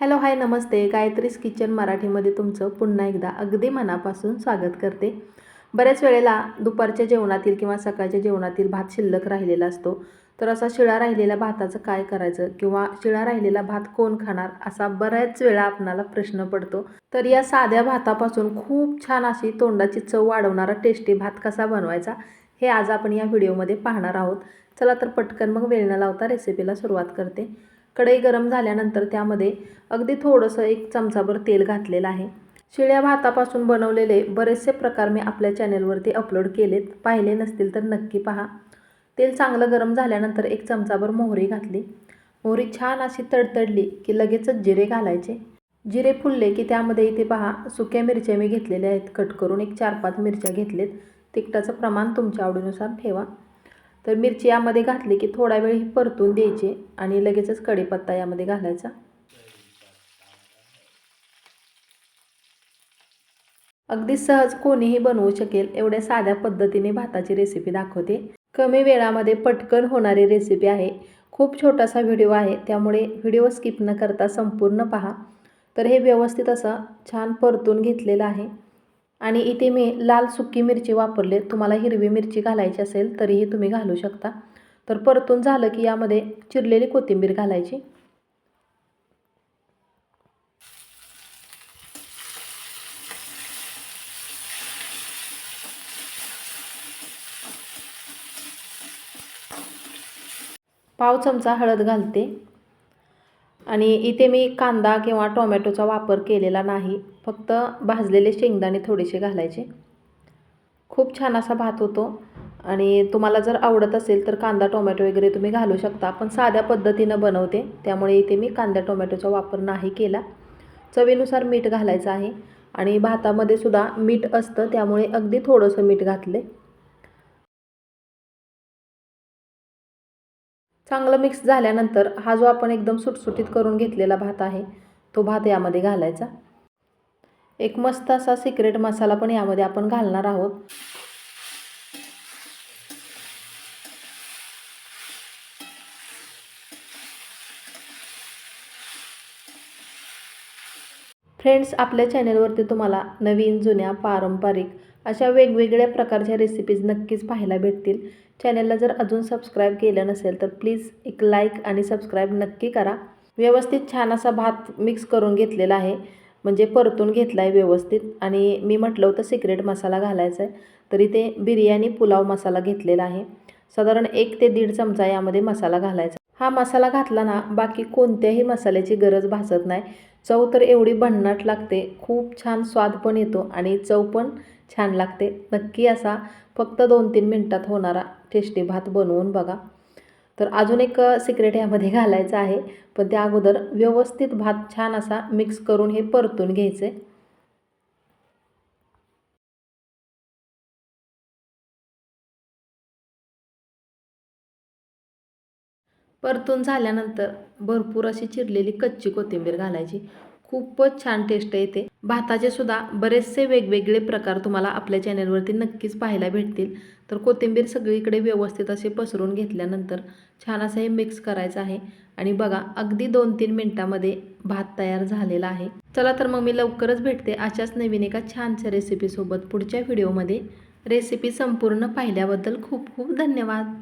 Hello hi नमस्ते. गायत्रीज kitchen मराठीमध्ये तुमचं पुन्हा एकदा अगदी मनापासून स्वागत करते. बऱ्याच वेळेला दुपारच्या जेवणातील किंवा सकाळच्या जेवणातील भात शिल्लक राहिलेला असतो. तर असा शिळा राहिलेल्या भाताचं काय करायचं किंवा शिळा राहिलेला भात कोण खाणार असा बऱ्याच वेळा आपणाला प्रश्न पडतो. तर या साध्या भातापासून खूप छान अशी तोंडाची चव वाढवणारा टेस्टी भात कसा बनवायचा हे आज आपण या व्हिडिओमध्ये पाहणार आहोत. चला तर पटकन मग वेळ न लावता रेसिपीला सुरुवात करते. कढई गरम झाल्यानंतर त्यामध्ये अगदी थोडंसं एक चमचाभर तेल घातलेलं आहे. शिळ्या भातापासून बनवलेले बरेचसे प्रकार मी आपल्या चॅनेलवरती अपलोड केलेत. पाहिले नसतील तर नक्की पहा. तेल चांगलं गरम झाल्यानंतर एक चमचाभर मोहरी घातली. मोहरी छान अशी तडतडली की लगेचच जिरे घालायचे. जिरे फुलले की त्यामध्ये इथे पहा सुक्या मिरच्या मी घेतलेल्या आहेत. कट करून एक चार पाच मिरच्या घेतलेत. तिखटाचं प्रमाण तुमच्या आवडीनुसार ठेवा. तर मिरची यामध्ये घातली की थोडा वेळ ही परतून द्यायची आणि लगेचच कढीपत्ता यामध्ये घालायचा. अगदी सहज कोणीही बनवू शकेल एवढ्या साध्या पद्धतीने भाताची रेसिपी दाखवते. कमी वेळामध्ये पटकन होणारी रेसिपी आहे. खूप छोटासा व्हिडिओ आहे त्यामुळे व्हिडिओ स्किप न करता संपूर्ण पहा. तर हे व्यवस्थित असं छान परतून घेतलेलं आहे. आणि इथे मी लाल सुकी मिरची वापरले. तुम्हाला हिरवी मिरची घालायची असेल तरीही तुम्ही घालू शकता. तर परतून झालं की यामध्ये चिरलेली कोथिंबीर घालायची. पाव चमचा हळद घालते. आणि इथे मी कांदा किंवा टोमॅटोचा वापर केलेला नाही फक्त भाजलेले शेंगदाणे थोडेसे घालायचे. खूप छान असा भात होतो आणि तुम्हाला जर आवडत असेल तर कांदा टोमॅटो वगैरे तुम्ही घालू शकता. पण साध्या पद्धतीनं बनवते त्यामुळे इथे मी कांदा टोमॅटोचा वापर नाही केला. चवीनुसार मीठ घालायचं आहे आणि भातामध्ये सुद्धा मीठ असतं त्यामुळे अगदी थोडंसं मीठ घातले चांगलं मिक्स झाल्यानंतर हा जो आपण एकदम सुटसुटीत करून घेतलेला भात आहे तो भात यामध्ये घालायचा. एक मस्त असा सिक्रेट मसाला पण यामध्ये आपण घालणार आहोत. फ्रेंड्स आपल्या चॅनेलवरती तुम्हाला नवीन जुन्या पारंपरिक अशा वेगवेगळ्या प्रकारच्या रेसिपीज नक्कीच पाहायला भेटतील. चॅनलला जर अजून सबस्क्राईब केलं नसेल तर प्लीज एक लाईक आणि सबस्क्राईब नक्की करा. व्यवस्थित छान असा भात मिक्स करून घेतलेला आहे. म्हणजे परतून घेतला आहे व्यवस्थित. आणि मी म्हटलं होतं सिक्रेट मसाला घालायचा आहे तरी ते बिर्याणी पुलाव मसाला घेतलेला आहे. साधारण एक ते दीड चमचा यामध्ये मसाला घालायचा. हा मसाला घातला ना बाकी कोणत्याही मसाल्याची गरज भासत नाही. चव तर एवढी भन्नाट लागते. खूप छान स्वाद पण येतो आणि चव पण छान लागते. नक्की असा फक्त दोन तीन मिनटात होणारा टेस्टी भात बनवून बघा. तर अजून एक सिक्रेट यामध्ये घालायचं आहे. पण त्या अगोदर व्यवस्थित भात छान असा मिक्स करून हे परतून घ्यायचे. परतून झाल्यानंतर भरपूर अशी चिरलेली कच्ची कोथिंबीर घालायची. खूपच छान टेस्ट येते भाताचे सुद्धा बरेचसे वेगवेगळे प्रकार तुम्हाला आपल्या चॅनलवरती नक्कीच पाहायला भेटतील. तर कोथिंबीर सगळीकडे व्यवस्थित असे पसरून घेतल्यानंतर छान असं हे मिक्स करायचं आहे. आणि बघा अगदी दोन तीन मिनटामध्ये भात तयार झालेला आहे. चला तर मग मी लवकरच भेटते अशाच नवीन एका छानशा रेसिपीसोबत पुढच्या व्हिडिओमध्ये रेसिपी संपूर्ण पाहिल्याबद्दल खूप खूप धन्यवाद.